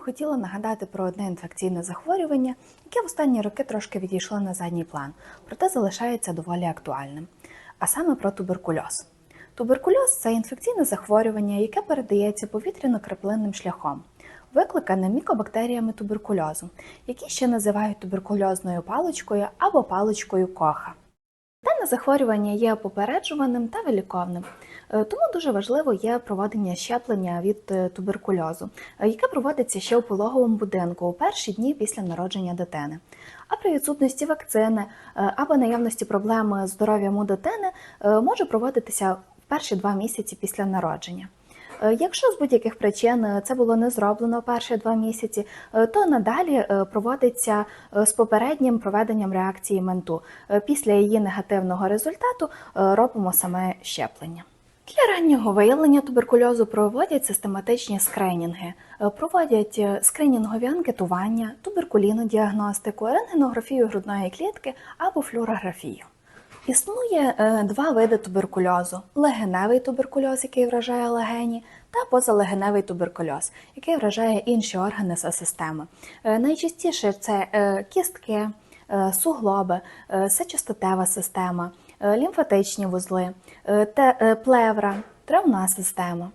хотіла нагадати про одне інфекційне захворювання, яке в останні роки трошки відійшло на задній план, проте залишається доволі актуальним. А саме про туберкульоз. Туберкульоз це інфекційне захворювання, яке передається повітряно-краплинним шляхом, викликане мікобактеріями туберкульозу, які ще називають туберкульозною паличкою або паличкою коха. Дане захворювання є попереджуваним та виліковним, тому дуже важливо є проведення щеплення від е, туберкульозу, е, яке проводиться ще у пологовому будинку у перші дні після народження дитини. А при відсутності вакцини е, або наявності проблем з здоров'ям у дитини е, може проводитися в перші два місяці після народження. Е, Якщо з будь-яких причин е, це було не зроблено перші два місяці, е, то надалі е, проводиться е, з попереднім проведенням реакції менту. Е, Після її негативного результату е, робимо саме щеплення. Для раннього виявлення туберкульозу проводять систематичні скринінги, Е, проводять е, скринінгові анкетування, туберкулінну діагностику, рентгенографію грудної клітки або флюорографію. Існує е, два види туберкульозу: легеневий туберкульоз, який вражає легені, та позалегеневий туберкульоз, який вражає інші органи та системи. Найчастіше це кістки, суглоби, сечостатева система, лімфатичні вузли, е, е, плевра, травна система.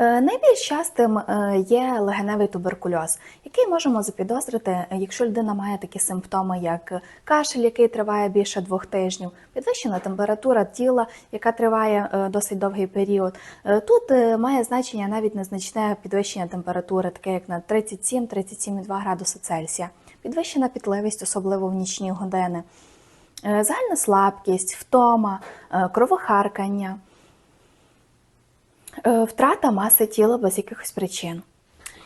Е, Найбільш частим е, є легеневий туберкульоз, який можемо запідозрити, е, якщо людина має такі симптоми, як кашель, який триває більше двох тижнів, підвищена температура тіла, яка триває е, досить довгий період. Е, Тут е, має значення навіть незначне підвищення температури, таке як на 37-37,2 градуси Цельсія, підвищена пітливість, особливо в нічні години, Е, загальна слабкість, втома, е, кровохаркання. Е, Втрата маси тіла без якихось причин.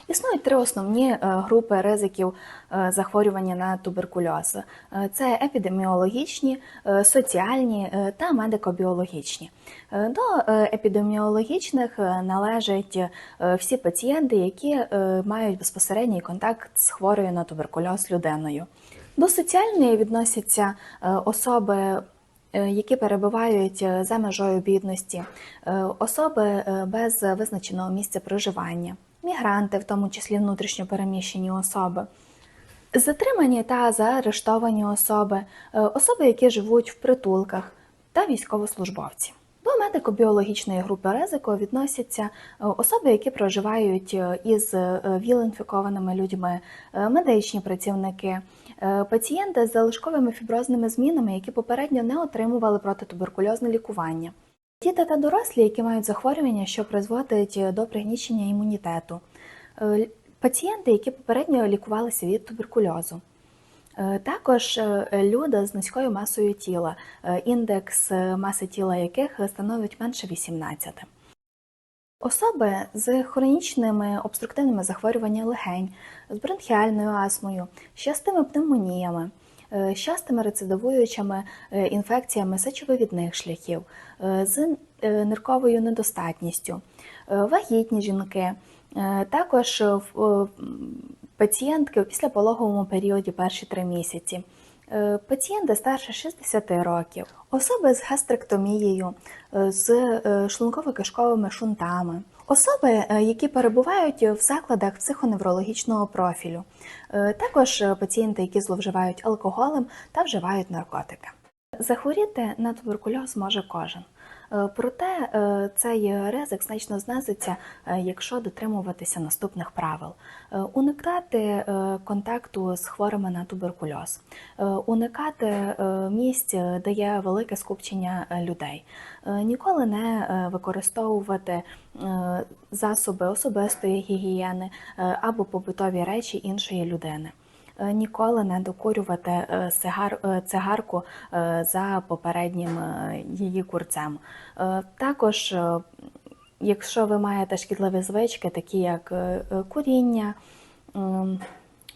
Існують три основні е, групи ризиків е, захворювання на туберкульоз: Е, це епідеміологічні, е, соціальні е, та медико-біологічні. Е, До е, епідеміологічних е, належать е, всі пацієнти, які е, мають безпосередній контакт з хворою на туберкульоз людиною. До соціальної відносяться е, особи е, які перебувають е, за межою бідності, особи без визначеного місця проживання, мігранти, в тому числі внутрішньопереміщені особи. Затримані та заарештовані особи, особи, які живуть в притулках, та військовослужбовці. До медико-біологічної групи ризику відносяться особи, які проживають із віл-інфікованими людьми, медичні працівники, пацієнти з залишковими фіброзними змінами, які попередньо не отримували протитуберкульозне лікування. Діти та дорослі, які мають захворювання, що призводить е, до пригнічення імунітету, Е, пацієнти, які попередньо лікувалися від туберкульозу. Е, Також е, люди з низькою масою тіла, е, індекс е, маси тіла яких становить менше 18. Особи з хронічними обструктивними захворюваннями легень, з бронхіальною астмою, з частими пневмоніями, е, з частими рецидивуючими е, інфекціями сечовивідних шляхів, е, з нирковою недостатністю, вагітні жінки, також пацієнтки в післяпологовому періоді перші три місяці. Е, Пацієнти старше 60 років, особи з гастректомією, е, з е, шлунково-кишковими шунтами, особи, які перебувають в закладах психоневрологічного профілю, також пацієнти, які зловживають алкоголем та вживають наркотики. Захворіти на туберкульоз може кожен. Е, Проте е, цей ризик значно знизиться, е, якщо дотримуватися наступних правил: уникати контакту з хворими на туберкульоз, уникати місць, де є велике скупчення людей, ніколи не використовувати засоби особистої гігієни або побутові речі іншої людини. Е, Ніколи не докурювати е, сигар, е, цигарку за попереднім її курцем. Також, якщо ви маєте шкідливі звички, такі як куріння,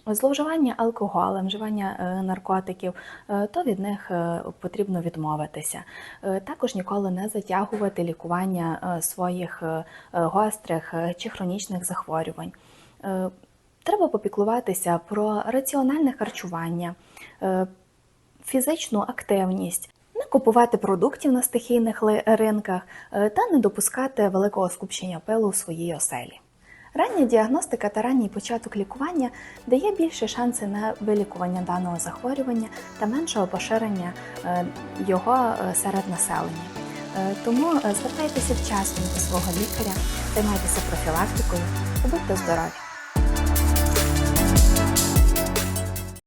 зловживання алкоголем, вживання наркотиків, то від них потрібно відмовитися. Також ніколи не затягувати лікування своїх гострих чи хронічних захворювань. Треба попіклуватися про раціональне харчування, е, фізичну активність, не купувати продуктів на стихійних ринках е, та не допускати великого скупчення пилу в своїй оселі. Рання діагностика та ранній початок лікування дає більше шанси на вилікування даного захворювання та меншого поширення е, його серед населення. Тому звертайтеся вчасно до свого лікаря, займайтеся профілактикою будьте здорові!